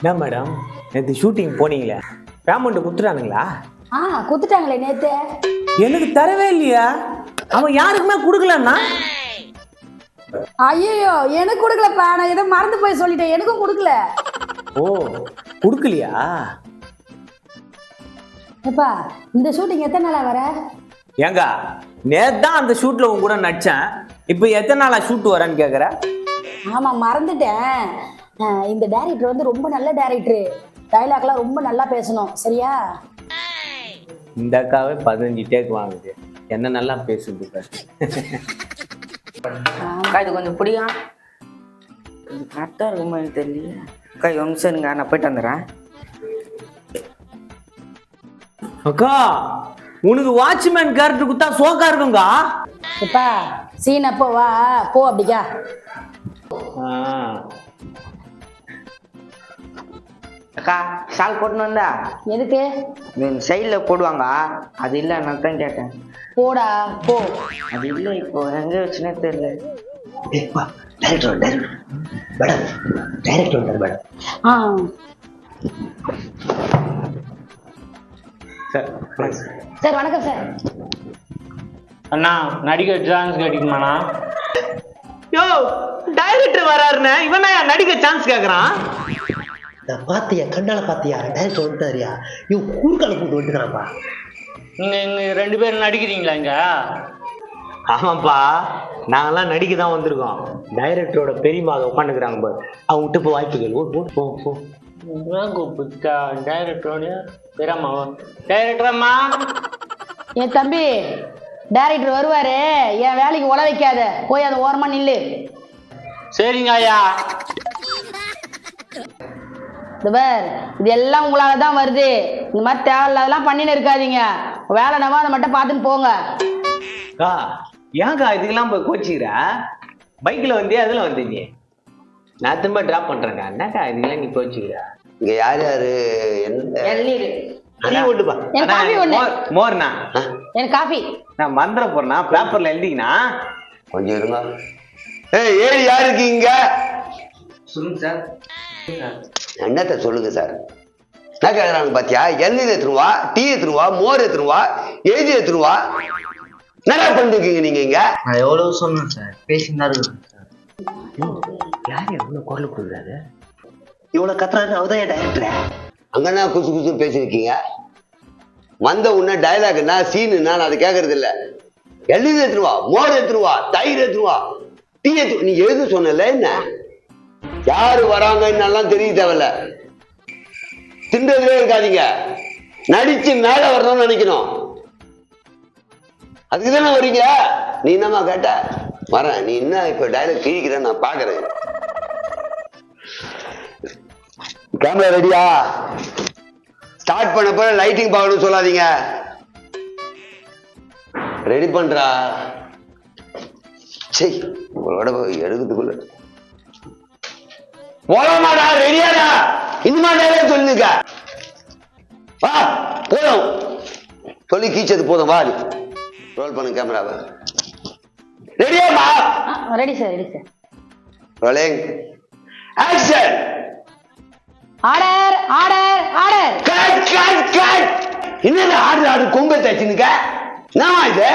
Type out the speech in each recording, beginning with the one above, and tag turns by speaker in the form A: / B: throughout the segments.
A: என்ன மேடம் நேற்று shooting போனீங்களே. Payment கொடுத்துட்டானுங்களா?
B: ஆ குத்துட்டாங்களே நேத்து.
A: எனக்கு தரவே இல்லையா? அவன் யாருக்குமே கொடுக்கலன்னா?
B: ஐயோ எனக்கு கொடுக்கலப்பா. நான் ஏதோ மறந்து போய் சொல்லிட்டேன். எனக்கும் கொடுக்கல.
A: ஓ கொடுக்கலையா?
B: ஏப்பா இந்த ஷூட்டிங் எத்தனை நாளா வர?
A: ஏங்க நேத்து தான் அந்த ஷூட்ல உன் கூட நடிச்சேன். இப்போ எத்தனை நாளா ஷூட் வரேன்னு கேக்குற?
B: ஆமா மறந்துட்டேன். இந்த டைரக்டர் வந்து ரொம்ப நல்ல டைரக்டர் டைலாக்லாம் ரொம்ப நல்லா பேசணும். சரியா?
A: இந்த அக்காவே பதினஞ்சு டேக் வாங்குது. என்ன நல்லா பேசுது.
C: அக்கா இது கொஞ்சம் பிடிக்கும் இது கரெக்டாக இருக்குமா எனக்கு தெரியல அக்கா ஒரு நிமிஷம் இருங்க நான் போயிட்டு வந்துடுறேன்.
A: அக்கா உனக்கு வாட்ச்மேன் கேரக்டர் கொடுத்தா சோக்கா இருக்குங்க
B: எப்பா சீன் அப்போ வா போ அப்படிக்கா.
C: அக்கா ஷால் போட்டுன்னு வந்தா
B: எதுக்கு
C: சைடில் போடுவாங்க. அது இல்லை நான் தான் கேட்டேன்.
B: போடா போ.
C: அது இல்லை இப்போ எங்கே வச்சுனே தெரியல.
D: டைரக்டர் டைரக்டர் மேடம் டைரக்டர் வந்தார் மேடம்
B: ஆ.
A: Sir
B: sir. வணக்கம் சார்.
E: அண்ணா நடிக்க சான்ஸ் கிடைக்குமாண்ணா
A: யோ டைரக்டர் வராருண்ணே இவன் நடிக்க சான்ஸ் கேக்குறான்?
D: நான் பார்த்தியா கண்ணால பார்த்தியா? டைரக்டர் வந்துட்டாரியா இவன் கூர்கால கூட்டு வந்துக்கிறான்ப்பா
E: நீங்க இங்க ரெண்டு பேரும் நடிக்கிறீங்களா இங்க?
A: ஆமாப்பா நாங்கெல்லாம் நடிக்க தான் வந்திருக்கோம். டைரக்டரோட பெரியம்மா அதை உட்காந்துக்கிறாங்க பாரு. அவங்க விட்டு இப்போ வாய்ப்புகள் ஓ போ போ. போ
E: கூப்பிட்டா டைரக்டரோட பெரியம்மாவா? டைரக்டர் அம்மா!
B: என் தம்பி டைரக்டர் வருவாரு. என் வேலைக்கு உட வைக்காத போய் அதை ஓரமா நில்லு.
E: சரிங்க ஐயா.
B: இந்த பார் இது எல்லாம் உங்களால தான் வருது. இந்த மாதிரி தேவையில்லாதெல்லாம் பண்ணின்னு இருக்காதீங்க. வேலை நவா அதை மட்டும் பார்த்துன்னு போங்க.
A: அக்கா ஏன்க்கா இதுக்கெல்லாம் போய் கோச்சிக்கிற? பைக்கில் வந்தியா அதில் வந்தே நீ? நான் திரும்ப ட்ராப் பண்ணுறேங்க என்னக்கா இதுக்கெல்லாம் நீ கோச்சிக்கிற?
F: இங்க யார் யாரு? என்ன?
A: ஒட்டுப்பா
B: எனக்கு காஃபி
A: நான் மந்திர போறேன்னா பேப்பர்ல எழுதிக்கினா
F: கொஞ்சம் இருங்க ஏய் ஏழு யார் இருக்கீங்க?
C: சொல்லுங்க சார்.
F: என்னத்த சொல்லுங்க சார்? என்ன கேட்குறாங்க பாத்தியா? எண்ணெய் எடுத்துருவா டீ எடுத்துருவா மோர் எடுத்துருவா எழுதி எடுத்துருவா என்னடா பண்ணிருக்கீங்க நீங்க இங்க?
C: நான் எவ்வளோ சொன்னேன் சார்? பேசின்னு இருக்கேன்
A: யார் எவ்வளோ குரல் கொடுக்குறாரு?
D: இவ்வளவு கத்துறாரு? அவதான் என் டைரக்டர்
F: அங்கன்னா குசு குசு பேசியிருக்கீங்க வந்த உடனே டைலாக்னா சீனுன்னா நான் அதை கேட்கறது இல்ல. எழுதி எடுத்துருவா மோர் எடுத்துருவா தயிர் எடுத்துருவா டீ எடுத்து நீ எழுத சொன்னல என்ன? யாரு வராங்கன்னெல்லாம் தெரிய தேவையில்ல. திண்டதுலேயே இருக்காதீங்க. நடிச்சு மேல வரணும்னு நினைக்கணும். அதுக்கு தானே வரீங்க? நீ என்னம்மா கேட்ட? வரேன். நீ என்ன இப்ப டைலாக் கிழிக்கிற நான் பாக்குறேன். கேமரா ரெடியா ஸ்டார்ட் பண்ண போற லைட்டிங் பார்க்கணும்னு சொல்லாதீங்க. ரெடி பண்றா? சரி உங்களோட எடுக்கிறதுக்குள்ள போலாமாடா ரெடியாடா இந்த மாதிரி சொல்லுங்க வா போதும். சொல்லி கீச்சது போதும் வா ரோல் பண்ணு கேமராவை ரெடியாமா
B: ready sir ready sir
F: rolling action
B: order order order
F: cut cut cut என்னது ஆடு ஆடு கொம்பை தச்சுனுக்க என்னவா இது?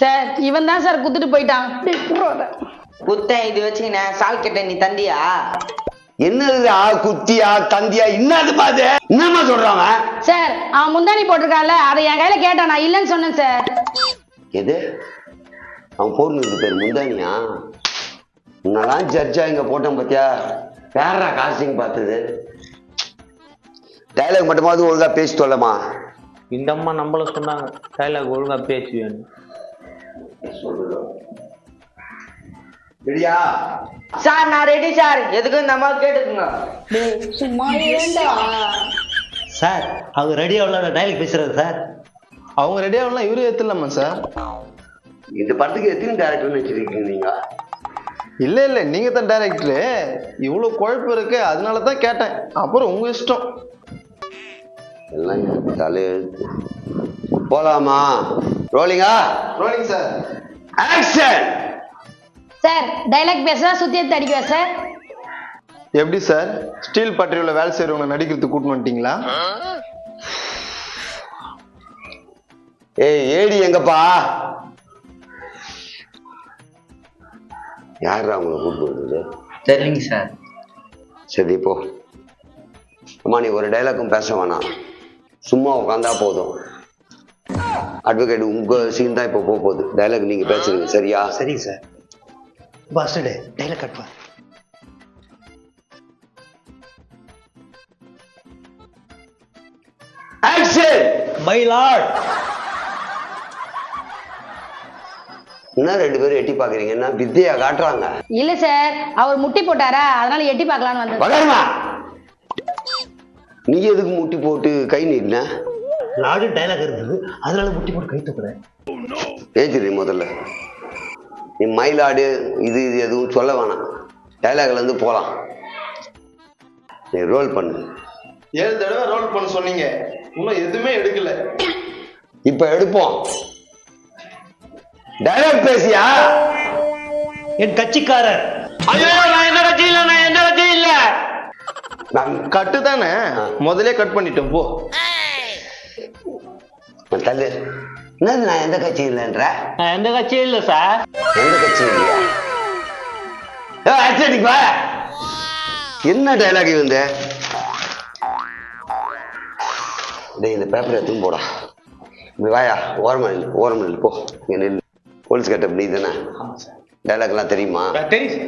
B: சார் இவன் தான் சார் குத்துட்டு போயிட்டான்.
C: குத்தேன் இது வச்சுக்கினே சால் கிட்ட நீ தந்தியா?
F: என்னது ஆ குத்தியா தந்தியா என்னது பாது என்னம்மா சொல்றாங்க
B: சார் அவன் முந்தானி போட்டிருக்கான்ல அதை என் கையில கேட்டான் நான் இல்லைன்னு சொன்னேன் சார்.
F: எது? அவன் போடுனது பேர் முந்தானியா உன்னெல்லாம் ஜட்ஜா இங்க போட்டேன் பாத்தியா? யாரா காஸ்டிங் பார்த்தது. டைலாக் மட்டுமாவது ஒழுங்கா பேசி சொல்லமா
A: இந்த அம்மா நம்மள சொன்னாங்க டைலாக் ஒழுங்கா பேச்சு வேணும்.
F: ரெடியா?
C: சார் நான் ரெடி சார். எதுக்கும் இந்த அம்மா கேட்டுக்குங்க.
B: டேய், சும்மா ஏண்டா?
D: சார் அவங்க ரெடியா உள்ள டைலாக் பேசுறாரு சார்.
G: அவங்க ரெடியா வரலாம் இவரு ஏத்துலாமா சார்?
F: இந்த படத்துக்கு எத்தனை டேரக்டர் வச்சிருக்கீங்க நீங்க?
G: இல்ல இல்ல நீங்க தான் டைரக்டரு இவ்வளவு குழப்பம் இருக்கு அதனால தான் கேட்டேன். அப்புறம் உங்க இஷ்டம்.
F: எல்லாம் தலையெழுத்து போலாமா? ரோலிங்கா
G: rolling sir
F: action
B: sir dialogue பேசுறா சுத்தி எடுத்து அடிக்குவா சார்?
G: எப்படி சார்? ஸ்டீல் பட்டறையில் வேலை செய்கிறவங்க நடிக்கிறதுக்கு கூட்டின்னு வந்துட்டீங்களா?
F: ஏய் ஏடி எங்கப்பா? யாரா அவங்கள கூப்பிட்டு வந்தது?
C: தெரியலைங்க சார்.
F: சரி போ. அம்மா நீ ஒரு டைலாக்கும் பேச வேணாம். சும்மா உட்காந்தா போதும். அட்வொகேட் உங்க சீன் தான் இப்போ போக போகுது. டைலாக் நீங்க பேசுறீங்க சரியா?
D: சரிங்க சார். பாஸ்டர்டு டைலாக் கட் பண்ணு
F: ஆக்ஷன்
D: மை லார்ட்
F: என்ன ரெண்டு பேரும் எட்டி பாக்குறீங்க என்ன வித்தியா காட்டுறாங்க?
B: இல்ல சார். அவர் முட்டி போட்டாரா? அதனால எட்டி பார்க்கலான்னு வந்தேன்.
F: வளருமா! நீ எதுக்கு முட்டி போட்டு கை நீட்டின?
D: லார்டு டைலாக் இருந்தது அதனால முட்டி போட்டு கை தூக்குறேன்.
F: ஏச்சிரி முதல்ல. நீ மயிலாடு இது இது எதுவும் சொல்ல வேணாம். டைலாக்ல இருந்து போலாம். நீ ரோல் பண்ணு.
G: ஏழு தடவை ரோல் பண்ண சொன்னீங்க. இன்னும் எதுவுமே எடுக்கல.
F: இப்ப எடுப்போம். டைலாக் பேசியா?
D: என் கட்சிக்காரர்.
E: ஐயோ நான் எந்த கட்சி இல்ல நான் எந்த கட்சி இல்ல.
F: நான்
G: கட்டு தானே? முதலே கட் பண்ணிட்டோம் போ.
F: தள்ளு. என்னது நான் எந்த கட்சி இல்லைன்ற
E: நான் எந்த கட்சியும் இல்ல சார்
F: எந்த கட்சி இல்லையா? ஏய், அடிச்சு வா. என்ன டைலாக் வந்து? டேய் இந்த பேப்பர் எடுத்துன்னு போடா. இப்படி வாயா ஓரமா நில்லு ஓரமா நில்லு போ. இங்க நில்லு. போலீஸ் கட்ட நீ தானே? டைலாக்லாம் தெரியுமா?
A: தெரியும்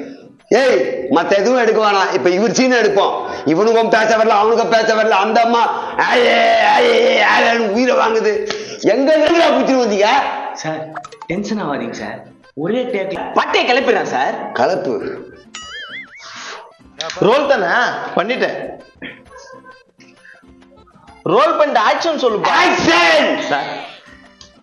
F: ஏய் மத்த எதுவும் எடுக்க வேணாம். இப்ப இவர் சீன் எடுப்போம். இவனுக்கும் பேச வரல அவனுக்கும் பேச வரல. அந்த அம்மா ஆயே, ஆயே, ஆயேன்னு உயிரை வாங்குது. எங்க எங்கடா பிடிச்சிட்டு வந்தீங்க?
A: சார் டென்ஷன் ஆகாதீங்க சார். ஒரே டேக்ல பட்டையை கிளப்பிடுறேன் சார்.
F: கலப்பு.
G: ரோல் தானே? பண்ணிட்டேன். ரோல் பண்ணிட்டு ஆக்ஷன் சொல்லுப்பா.
F: Action
A: sir.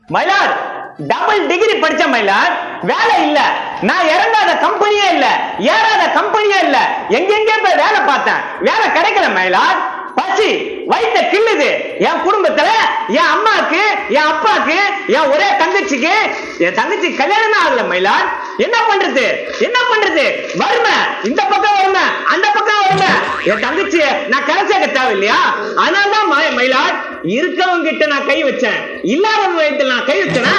A: மயிலாட்! டபுள் டிகிரி படிச்ச மயிலார் வேலை இல்ல. நான் இறங்காத கம்பெனியே இல்ல. ஏறாத கம்பெனியே இல்ல. எங்கெங்க போய் வேலை பார்த்தேன்? வேலை கிடைக்கல மயிலார் பசி. வயிற்ற கிள்ளுது. என் குடும்பத்துல என் அம்மாக்கு என் அப்பாக்கு என் ஒரே தங்கச்சிக்கு என் தங்கச்சி கல்யாணமே ஆகல மயிலார் என்ன பண்றது? என்ன பண்றது? வறுமை. இந்த பக்கம் வறுமை அந்த பக்கம் வறுமை. என் தங்கச்சி நான் கரை சேர்க்க தேவையில்லையா அதனால தான் மயிலாட் இருக்கவங்க கிட்ட நான் கை வச்சேன். இல்லாதவங்க வயித்துல நான் கை வச்சேனா?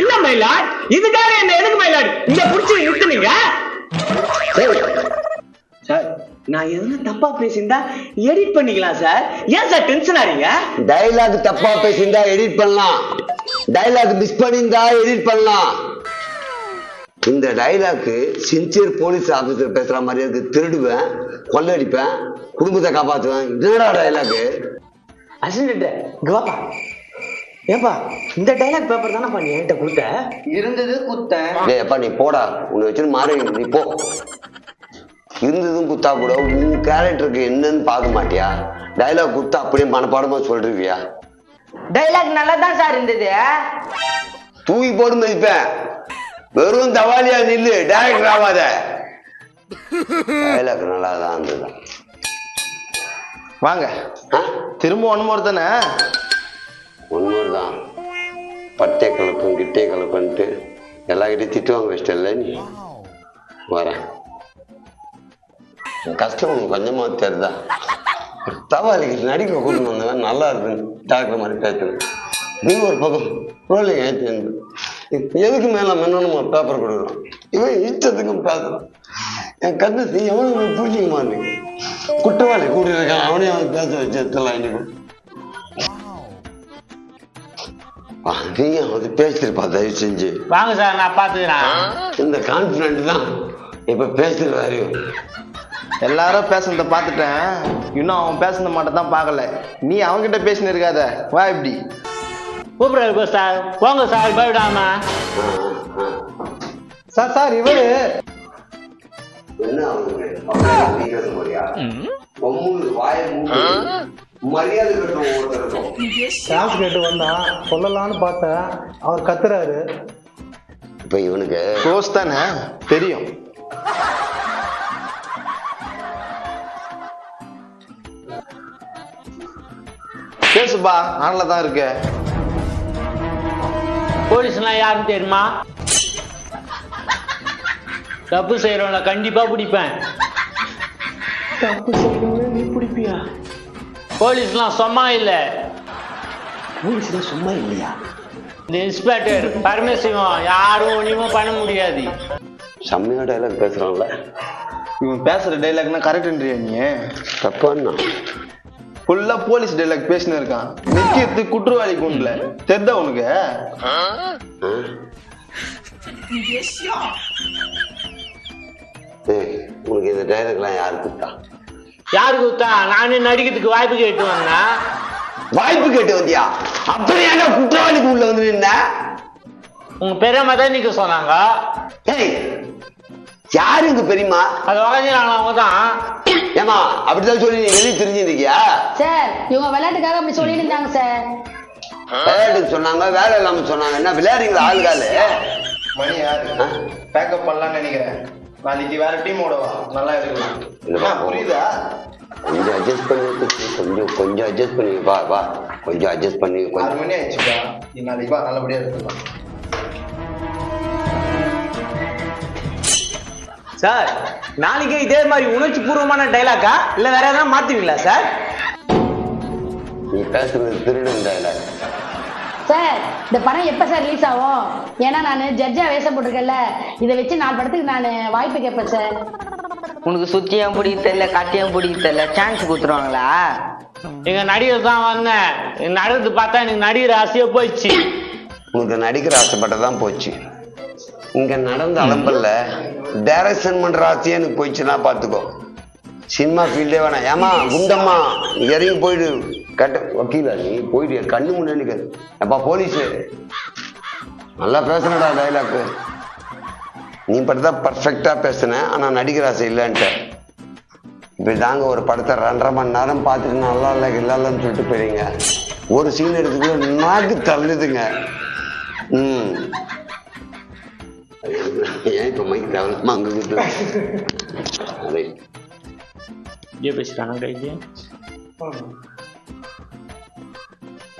A: இல்ல மயிலாட் இதுக்காக என்ன எதுக்கு மயிலாட் இங்க புடிச்சு நிறுத்துனீங்க? சார் நான் எதுனா தப்பா பேசியிருந்தா எடிட் பண்ணிக்கலாம் சார் ஏன் சார் டென்ஷன் ஆறீங்க?
F: டைலாக் தப்பா பேசியிருந்தா எடிட் பண்ணலாம். டைலாக் மிஸ் பண்ணியிருந்தா எடிட் பண்ணலாம். இந்த டைலாக்கு சின்சியர் போலீஸ் ஆபீசர் பேசுற மாதிரி இருக்கு திருடுவேன் கொள்ளடிப்பேன் குடும்பத்தை காப்பாத்துவேன். என்னடா டைலாக்கு
A: அசிஸ்டன்ட் கவாப்பா ஏப்பா இந்த டைலாக் பேப்பர் தானே நீ என்கிட்ட கொடுத்த?
C: இருந்தது குத்தேன்
F: டேய் அப்பா நீ போடா. உன்னை வச்சுன்னு மாறி நீ போ. இருந்ததும் குத்தா கூட உன் கேரக்டருக்கு என்னன்னு பார்க்க மாட்டியா? டைலாக் குத்தா அப்படியே மனப்பாடமா சொல்றியா
C: டைலாக் நல்லா தான் சார் இருந்தது.
F: தூக்கி போட்டு மதிப்பேன். வெறும் தவாலியா நில்லு டேரக்டர் ஆகாத டைலாக் நல்லா தான் இருந்தது.
G: வாங்க. திரும்ப ஒன் மோர் தானே?
F: ஒன்னொரு தான். பட்டை கலப்பம் கிட்டே கலப்பன்ட்டு எல்லார்கிட்டையும் திட்டுவாங்க வச்சிட்டல நீ? வரேன். கஷ்டம் உனக்கு கொஞ்சமா தெரியுதா தவாலிக்கு நடிக்க கூட்டு வந்தவன் நல்லா இருக்கு டாக்டர் மாதிரி பேசுறேன். நீ ஒரு பக்கம் ரோலிங் ஏற்றி எதுக்கு மேல மென்னணுமா பேப்பர் கொடுக்குறான் இவன் இஷ்டத்துக்கும் பேசுறான். என் கண்ணத்தை எவனுக்கு புரிஞ்சிக்க மாட்டேங்க குற்றவாளி கூட்டி இருக்கான் அவனே அவன் பேச வச்சு எடுத்துலாம் இன்னைக்கு நீ அது பேசிருப்பா தயவு செஞ்சு.
E: வாங்க சார் நான் பாத்துக்கிறேன்
F: இந்த கான்பிடன்ட் தான். இப்ப பேசுறாரு
G: எல்லாரும் பேசுனத பார்த்துட்டேன். இன்னும் அவன் பேசுனத மட்டும் தான் பார்க்கல. நீ அவன்கிட்ட பேசினு இருக்காத வா இப்படி.
E: கூப்பிடுறாரு சார். போங்க சார் பயப்படாம
G: சார் சார் இவரு
F: என்ன பேச போறியா பொம்முது வாய மூடு மரியாதை கட்டும் ஒருத்தருக்கும்
H: கேட்டு வந்தான் சொல்லலாம்னு பார்த்தேன். அவர் கத்துறாரு.
F: இப்ப இவனுக்கு
G: க்ளோஸ் தானே? தெரியும். பேசுப்பா ஆன்ல தான் இருக்க
E: போலீஸ்லாம் யாருன்னு தெரியுமா? தப்பு செய்யறவங்கள கண்டிப்பா பிடிப்பேன். போலீஸ்லாம் சும்மா இல்ல.
D: போலீஸ்ல சும்மா இல்லையா?
E: இந்த இன்ஸ்பெக்டர் பரமசிவம் யாரும் ஒண்ணுமே பண்ண முடியாது.
F: செம்மையா டைலாக் பேசுறான்ல.
G: இவன் பேசுற டைலாக்னா கரெக்ட்ன்றியா நீ?
F: தப்பான்னா
G: ஃபுல்லா போலீஸ் டைலாக் பேசினு இருக்கான். நிக்கிறது குற்றவாளி குண்டுல. தெரிதா உனக்கு?
F: ஏய் உனக்கு இந்த டைலாக்லாம் யாரு கொடுத்தா
E: யாரு கொடுத்தா நானே நடிக்கிறதுக்கு வாய்ப்பு கேட்டு வந்தேன்?
F: வாய்ப்பு கேட்டு வந்தியா? அப்புறம் ஏன்டா குற்றவாளிக்கு உள்ள வந்து நின்ன?
E: உங்க பெரியம்மா தான் நிக்க சொன்னாங்க.
F: ஏய் யாரு இங்க பெரியமா
E: அது உடஞ்சினாங்க அவங்க தான்?
F: ஏமா அப்படிதான் சொல்லி நீ வெளியே தெரிஞ்சிருக்கியா
B: சார் இவங்க விளையாட்டுக்காக அப்படி சொல்லிட்டு இருந்தாங்க சார்.
F: விளையாட்டுக்கு சொன்னாங்க வேலை இல்லாம சொன்னாங்க. என்ன விளையாடுறீங்களா ஆளுகாலு
G: மணி யாரு? பேக்கப் பண்ணலாம்னு நினைக்கிறேன். நாளைக்கு வேற டீமோட வா நல்லா இருக்கலாம் புரியுதா?
F: கொஞ்சம் அட்ஜஸ்ட் பண்ணி கொஞ்சம் கொஞ்சம் அட்ஜஸ்ட் பண்ணி வா வா. கொஞ்சம் அட்ஜஸ்ட் பண்ணி
G: ஆறு
F: கொஞ்சம்
G: மணி ஆயிடுச்சுப்பா. நீ நாளைக்கு வா நல்லபடியா இருக்கலாம்
A: சார் நாளைக்கே இதே மாதிரி உணர்ச்சி பூர்வமான டைலாக்கா இல்ல வேற எதாவது மாத்துவீங்களா சார்?
F: நீ பேசுறது திருடன் டைலாக்
B: சார் இந்த படம் எப்போ சார் ரிலீஸ் ஆகும்? ஏன்னா நான் ஜட்ஜா வேஷம் போட்டிருக்கேன்ல. இதை வச்சு நாலு படத்துக்கு நான் வாய்ப்பு கேட்பேன் சார்
C: உனக்கு சுத்தியும் பிடிக்க தெரியல கட்டியும் பிடிக்க தெரியல சான்ஸ் கொடுத்துருவாங்களா?
E: எங்க நடிகர் தான் வந்தேன் நடந்து பார்த்தா எனக்கு நடிகர் ஆசையா போயிடுச்சு.
F: உனக்கு நடிக்கிற ஆசைப்பட்டதான் போச்சு. இங்க நடந்த அலம்பல்ல டைரக்ஷன் பண்ற ஆசையே எனக்கு போயிடுச்சுன்னா பாத்துக்கோ. சினிமா ஃபீல்டே வேணாம். ஏமா குண்டம்மா இறங்கி போயிடு. கட்ட வக்கீலா நீ? போயிடு என் கண்ணு முன்னாடி நிக்காது. எப்பா போலீஸ். நல்லா பேசுனடா டைலாக் நீ படத்தான் பர்ஃபெக்டா பேசுன ஆனா நடிக்கிற ஆசை இல்லைன்ட்ட. இப்படி தாங்க ஒரு படத்தை ரெண்டரை மணி நேரம் பார்த்துட்டு நல்லா இல்லை இல்லை இல்லைன்னு சொல்லிட்டு போறீங்க ஒரு சீன் எடுத்துக்குள்ள நாக்கு தள்ளுதுங்க. ம். ஏன் இப்போ மைக் டெவலப்மா அங்கே கொடுத்து அதை ஆ? ஆ.